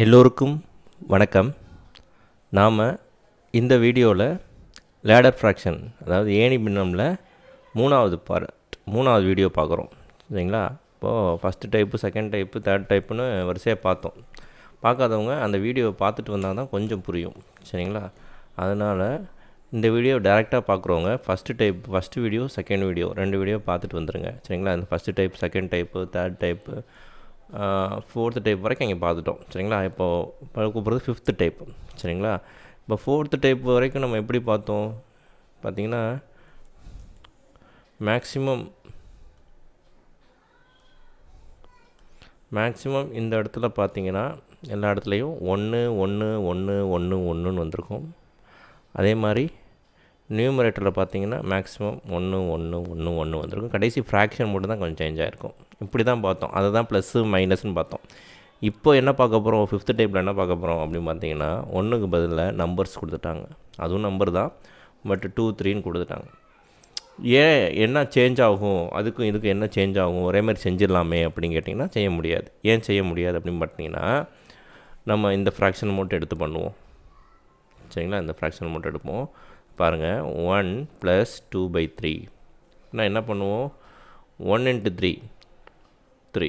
எல்லோருக்கும் வணக்கம். நாம் இந்த வீடியோவில் லேடர் ஃப்ராக்ஷன் அதாவது ஏணி பின்னமில் மூணாவது பார்ட் மூணாவது வீடியோ பார்க்குறோம். சரிங்களா? இப்போது first type second type third டைப்புன்னு வரிசையாக பார்த்தோம். பார்க்காதவங்க அந்த வீடியோவை பார்த்துட்டு வந்தால் தான் கொஞ்சம் புரியும். சரிங்களா? அதனால் இந்த வீடியோ டேரெக்டாக பார்க்குறவங்க first type first video second video ரெண்டு வீடியோ பார்த்துட்டு வந்துடுங்க சரிங்களா? அந்த first type second type third type fourth type வரைக்கும் இங்கே பார்த்துட்டோம். சரிங்களா? இப்போது கூப்பிட்றது ஃபிஃப்த்து டைப் சரிங்களா? இப்போ ஃபோர்த்து டைப் வரைக்கும் நம்ம எப்படி பார்த்தோம்? பார்த்தீங்கன்னா மேக்ஸிமம் மேக்ஸிமம் இந்த இடத்துல பார்த்தீங்கன்னா எல்லா இடத்துலையும் ஒன்று ஒன்று ஒன்று ஒன்று ஒன்றுன்னு வந்திருக்கும். அதே மாதிரி நியூமரேட்டரில் பார்த்தீங்கன்னா மேக்ஸிமம் ஒன்று ஒன்று ஒன்று ஒன்று வந்திருக்கும். கடைசி ஃப்ராக்ஷன் மட்டும் தான் கொஞ்சம் சேஞ்ச் ஆகிருக்கும் இப்படி தான் பார்த்தோம். அதை தான் ப்ளஸ்ஸு மைனஸ்னு பார்த்தோம். இப்போ என்ன பார்க்க போகிறோம் ஃபிஃப்த்து டைப்பில் என்ன பார்க்க போகிறோம் அப்படின்னு பார்த்தீங்கன்னா ஒன்றுக்கு பதிலில் நம்பர்ஸ் கொடுத்துட்டாங்க. அதுவும் நம்பர் தான். பட் டூ த்ரீன்னு கொடுத்துட்டாங்க. ஏன்? என்ன சேஞ்ச் ஆகும்? அதுக்கும் இதுக்கும் என்ன சேஞ்ச் ஆகும்? ஒரே மாதிரி செஞ்சிடலாமே அப்படின்னு கேட்டிங்கன்னா செய்ய முடியாது. ஏன் செய்ய முடியாது அப்படின்னு பார்த்தீங்கன்னா நம்ம இந்த ஃப்ராக்ஷன் மட்டும் எடுத்து பண்ணுவோம். சரிங்களா? இந்த ஃப்ராக்ஷன் மட்டும் எடுப்போம். பாருங்கள் one plus two by three நான் என்ன பண்ணுவோம்? ஒன் இன்ட்டு த்ரீ த்ரீ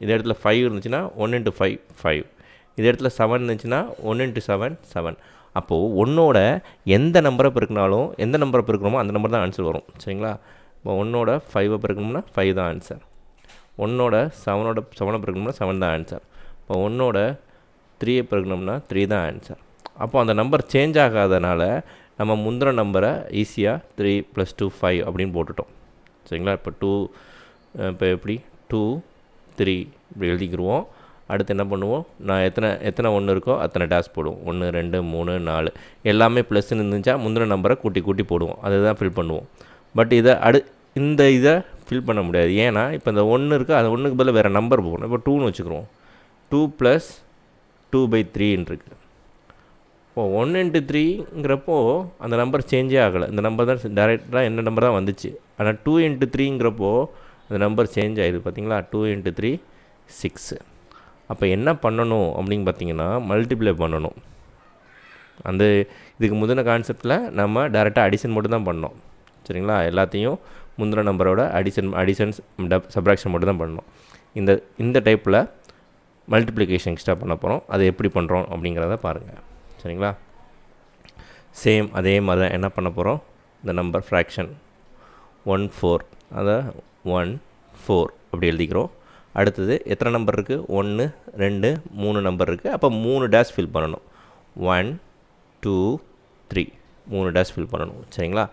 இதே இடத்துல ஃபைவ் இருந்துச்சுன்னா ஒன் இன்ட்டு ஃபைவ் ஃபைவ் இதே இடத்துல செவன் இருந்துச்சுன்னா ஒன் இன்ட்டு செவன் செவன் அப்போது ஒன்னோட எந்த நம்பரை பெருக்கினாலும் எந்த நம்பரை பெருக்கணுமோ அந்த நம்பர் தான் ஆன்சர் வரும். சரிங்களா? இப்போ ஒன்னோட ஃபைவை பெருக்கணும்னா ஃபைவ் தான் ஆன்சர் ஒன்னோட செவனோட செவனை பெருக்கணும்னா செவன் தான் ஆன்சர் இப்போ ஒன்னோட த்ரீயை பெருக்கணும்னா த்ரீ தான் ஆன்சர் அப்போ அந்த நம்பர் சேஞ்ச் ஆகாதனால நம்ம முந்திர நம்பரை ஈஸியாக த்ரீ ப்ளஸ் டூ ஃபைவ் அப்படின்னு போட்டுட்டோம். சரிங்களா? இப்போ டூ இப்போ எப்படி? டூ த்ரீ இப்படி எழுதிக்கிடுவோம் அடுத்து என்ன பண்ணுவோம்? நான் எத்தனை எத்தனை ஒன்று இருக்கோ அத்தனை டேஸ் போடுவோம். ஒன்று ரெண்டு மூணு நாலு. எல்லாமே ப்ளஸ்ன்னு இருந்துச்சா முந்தின நம்பரை கூட்டி கூட்டி போடுவோம். அதை தான் ஃபில் பண்ணுவோம். பட் இதை அடு இந்த இதை ஃபில் பண்ண முடியாது. ஏன்னா இப்போ இந்த ஒன்று இருக்குது அது ஒன்றுக்கு பதில் வேறு நம்பர் போகணும் இப்போ டூன்னு வச்சுக்கிறோம் டூ ப்ளஸ் டூ பை த்ரீன்னு இருக்குது இப்போ ஒன் இன்ட்டு த்ரீங்கிறப்போ அந்த நம்பர் சேஞ்சே ஆகலை. இந்த நம்பர் தான் டேரெக்டாக என்ன நம்பர் தான் வந்துச்சு. ஆனால் டூ இன்ட்டு த்ரீங்கிறப்போ அந்த நம்பர் சேஞ்ச் ஆகிடுது பார்த்தீங்களா டூ இன்ட்டு த்ரீ சிக்ஸு அப்போ என்ன பண்ணணும் அப்படின்னு பார்த்தீங்கன்னா மல்டிப்ளை பண்ணணும். அந்த இதுக்கு முந்தின கான்செப்டில் நம்ம டேரெக்டாக அடிஷன் மட்டும் தான் பண்ணோம். சரிங்களா? எல்லாத்தையும் முந்தின நம்பரோட அடிஷன் அடிஷன்ஸ் சப்ராக்ஷன் மட்டும் தான் பண்ணோம். இந்த இந்த டைப்பில் மல்டிப்ளிகேஷன் எக்ஸ்ட்ரா பண்ண போகிறோம் அதை எப்படி பண்ணுறோம் அப்படிங்கிறத பாருங்கள் சரிங்களா? சேம் அதே மாதிரி தான் என்ன பண்ண போகிறோம் இந்த நம்பர் ஃப்ராக்ஷன் ஒன் ஃபோர் அதை ஒன் ஃபோர் அப்படி எழுதிக்கிறோம். அடுத்தது எத்தனை நம்பர் இருக்குது ஒன்று ரெண்டு மூணு நம்பர் இருக்குது அப்போ மூணு டேஷ் ஃபில் பண்ணணும். ஒன் டூ த்ரீ மூணு டேஷ் ஃபில் பண்ணணும். சரிங்களா?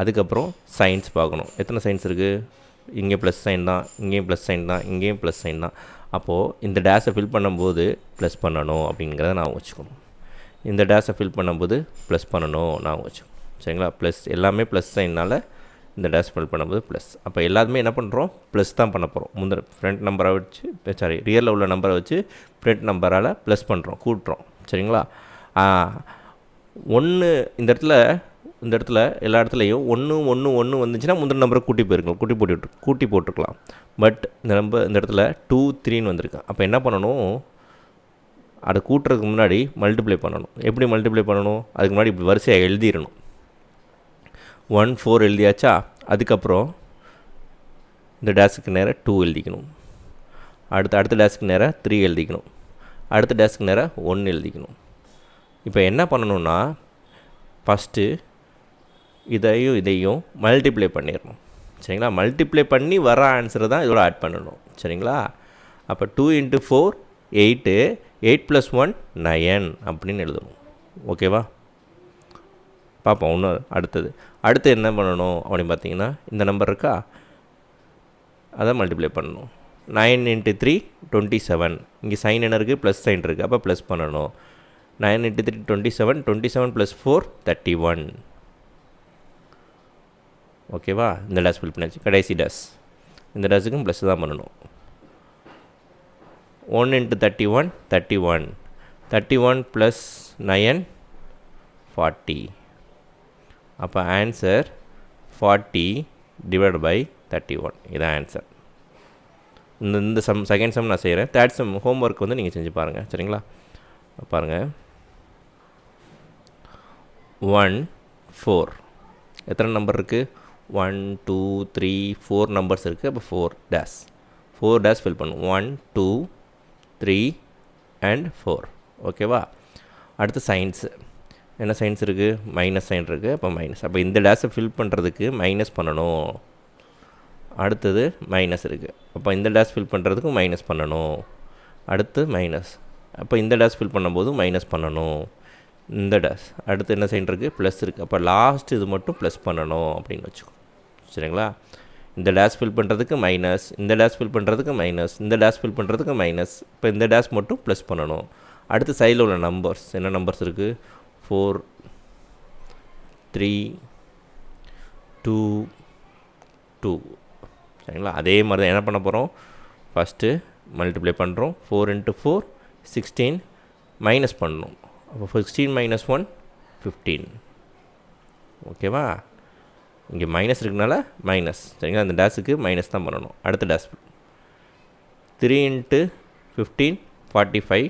அதுக்கப்புறம் சைன்ஸ் பார்க்கணும். எத்தனை சைன்ஸ் இருக்குது இங்கே ப்ளஸ் சைன் தான் இங்கேயும் ப்ளஸ் சைன் தான் இங்கேயும் ப்ளஸ் சைன் தான். அப்போது இந்த டேஷை ஃபில் பண்ணும்போது ப்ளஸ் பண்ணணும் அப்படிங்கிறத நான் வச்சுக்கணும். இந்த டேஷை ஃபில் பண்ணும்போது ப்ளஸ் பண்ணணும் நான் வச்சோம் சரிங்களா? ப்ளஸ் எல்லாமே ப்ளஸ் சைனால் இந்த டேஷ் ஃபில் பண்ணும்போது ப்ளஸ் அப்போ எல்லாத்துமே என்ன பண்ணுறோம் ப்ளஸ் தான் பண்ண போகிறோம் முந்திர ஃப்ரண்ட் நம்பரை வச்சு சாரி ரியலில் உள்ள நம்பரை வச்சு ஃப்ரண்ட் நம்பரால் ப்ளஸ் பண்ணுறோம் கூட்டுறோம். சரிங்களா? ஒன்று இந்த இடத்துல இந்த இடத்துல எல்லா இடத்துலையும் ஒன்று ஒன்று ஒன்று வந்துச்சுன்னா முந்தின நம்பரை கூட்டி போயிருக்கலாம். கூட்டி போட்டு கூட்டி போட்டிருக்கலாம். பட் இந்த நம்பர் இந்த இடத்துல டூ த்ரீன்னு வந்திருக்கு. அப்போ என்ன பண்ணணும்? அதை கூட்டுறதுக்கு முன்னாடி மல்டிப்ளை பண்ணணும். எப்படி மல்டிப்ளை பண்ணணும்? அதுக்கு முன்னாடி இப்படி வரிசையாக எழுதிடணும். One four எழுதியாச்சா? அதுக்கப்புறம் இந்த டேஸ்க்கு நேராக டூ எழுதிக்கணும். அடுத்து அடுத்த டேஸ்க்கு நேராக த்ரீ எழுதிக்கணும். அடுத்த டேஸ்க்கு நேராக ஒன்று எழுதிக்கணும். இப்போ என்ன பண்ணணும்னா ஃபஸ்ட்டு இதையும் இதையும் மல்டிப்ளை பண்ணிடணும். சரிங்களா? மல்டிப்ளை பண்ணி வர ஆன்சரை தான் இதோட ஆட் பண்ணணும். சரிங்களா? அப்போ two into four eight eight plus one nine அப்படின்னு எழுதணும். ஓகேவா? பார்ப்போம் இன்னும் அடுத்தது. அடுத்து என்ன பண்ணணும் அப்படின்னு பார்த்தீங்கன்னா இந்த நம்பர் இருக்கா? அதை மல்டிப்ளை பண்ணணும். Nine into three twenty seven. இங்கே சைன் என்ன இருக்குது ப்ளஸ் சைன் இருக்குது அப்போ ப்ளஸ் பண்ணணும். Nine into three twenty seven. Twenty seven plus four thirty one ஓகேவா? இந்த டேஸ் ஃபில் பண்ணாச்சு கடைசி டேஸ் இந்த டேஸுக்கும் ப்ளஸ் தான் பண்ணணும். One into thirty one thirty one thirty one plus nine forty அப்போ answer forty divide by thirty one இதுதான் answer இந்த இந்த சம் செகண்ட் சம் நான் செய்கிறேன் தேர்ட் சம் ஹோம்ஒர்க் வந்து நீங்கள் செஞ்சு பாருங்கள் சரிங்களா? பாருங்கள் ஒன் ஃபோர் எத்தனை நம்பர் இருக்குது one two three four numbers இருக்குது அப்போ four dash four dash fill பண்ணும் one two three and four ஓகேவா அடுத்து சயின்ஸு என்ன சயின்ஸ் இருக்குது மைனஸ் சைன் இருக்குது அப்போ மைனஸ் அப்போ இந்த டேஸை ஃபில் பண்ணுறதுக்கு மைனஸ் பண்ணணும். அடுத்தது மைனஸ் இருக்குது அப்போ இந்த டேஸ் ஃபில் பண்ணுறதுக்கு மைனஸ் பண்ணணும். அடுத்து மைனஸ் அப்போ இந்த டேஸ் ஃபில் பண்ணும்போது மைனஸ் பண்ணணும். இந்த டேஸ் அடுத்து என்ன சைன் இருக்குது ப்ளஸ் இருக்குது அப்போ லாஸ்ட் இது மட்டும் ப்ளஸ் பண்ணணும் அப்படின்னு வச்சுக்கோ. சரிங்களா? இந்த டேஸ் ஃபில் பண்ணுறதுக்கு மைனஸ் இந்த டேஸ் ஃபில் பண்ணுறதுக்கு மைனஸ் இந்த டேஸ் ஃபில் பண்ணுறதுக்கு மைனஸ் இப்போ இந்த டேஸ் மட்டும் ப்ளஸ் பண்ணணும். அடுத்து சைடில் உள்ள நம்பர்ஸ் என்ன நம்பர்ஸ் இருக்குது ஃபோர் த்ரீ டூ டூ சரிங்களா? அதே மாதிரி தான் என்ன பண்ண போகிறோம் ஃபஸ்ட்டு மல்டிப்ளை பண்ணுறோம் four into four sixteen minus பண்ணணும். அப்போ சிக்ஸ்டீன் மைனஸ் ஒன் ஃபிஃப்டீன் ஓகேவா இங்கே மைனஸ் இருக்குனால மைனஸ் சரிங்களா? அந்த டேஸுக்கு மைனஸ் தான் பண்ணணும். அடுத்த days three into fifteen forty five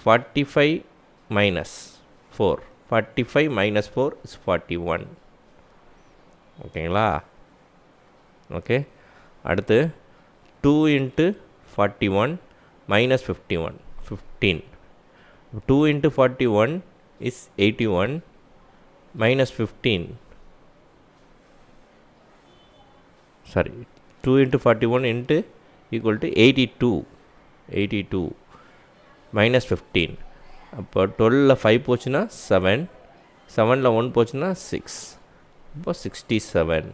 forty five minus four forty five minus four is forty one ஓகேங்களா ஓகே அடுத்து two into forty one minus fifty one fifteen two into forty one is eighty one minus fifteen sorry two into forty one into equal to eighty two eighty two minus fifteen அப்போ டுவெலில் five போச்சுன்னா seven செவனில் one போச்சுன்னா six இப்போ sixty seven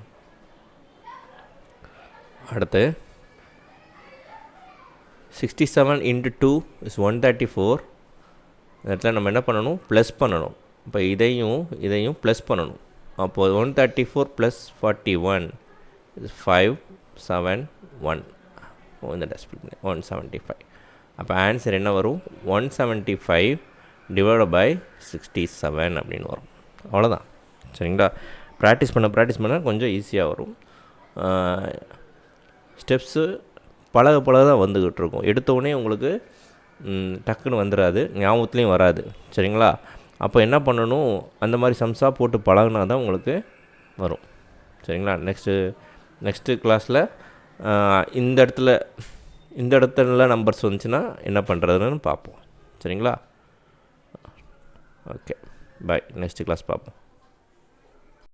அடுத்து sixty seven into two is one thirty four இடத்துல நம்ம என்ன பண்ணணும்? ப்ளஸ் பண்ணணும். இப்போ இதையும் இதையும் ப்ளஸ் பண்ணணும். அப்போது one thirty four plus forty one five seven one இந்த டஸ்ட்பின் ஒன் செவன்ட்டி ஃபைவ் அப்போ ஆன்சர் என்ன வரும்? One seventy five divide by sixty seven அப்படின்னு வரும். அவ்வளோதான் சரிங்களா? ப்ராக்டிஸ் பண்ண ப்ராக்டிஸ் பண்ண கொஞ்சம் ஈஸியாக வரும். ஸ்டெப்ஸு பழக பழக தான் வந்துக்கிட்டு இருக்கும். எடுத்தோடனே உங்களுக்கு டக்குன்னு வந்துடாது ஞாபகத்துலேயும் வராது. சரிங்களா? அப்போ என்ன பண்ணணும்? அந்த மாதிரி சம்ஸாக போட்டு பழகினா தான் உங்களுக்கு வரும். சரிங்களா? நெக்ஸ்ட்டு நெக்ஸ்ட்டு கிளாஸில் இந்த இடத்துல இந்த இடத்துல நம்பர்ஸ் வந்துச்சுன்னா என்ன பண்ணுறதுன்னு பார்ப்போம். சரிங்களா? ஓகே பாய் நெக்ஸ்ட் கிளாஸ் பார்ப்போம்.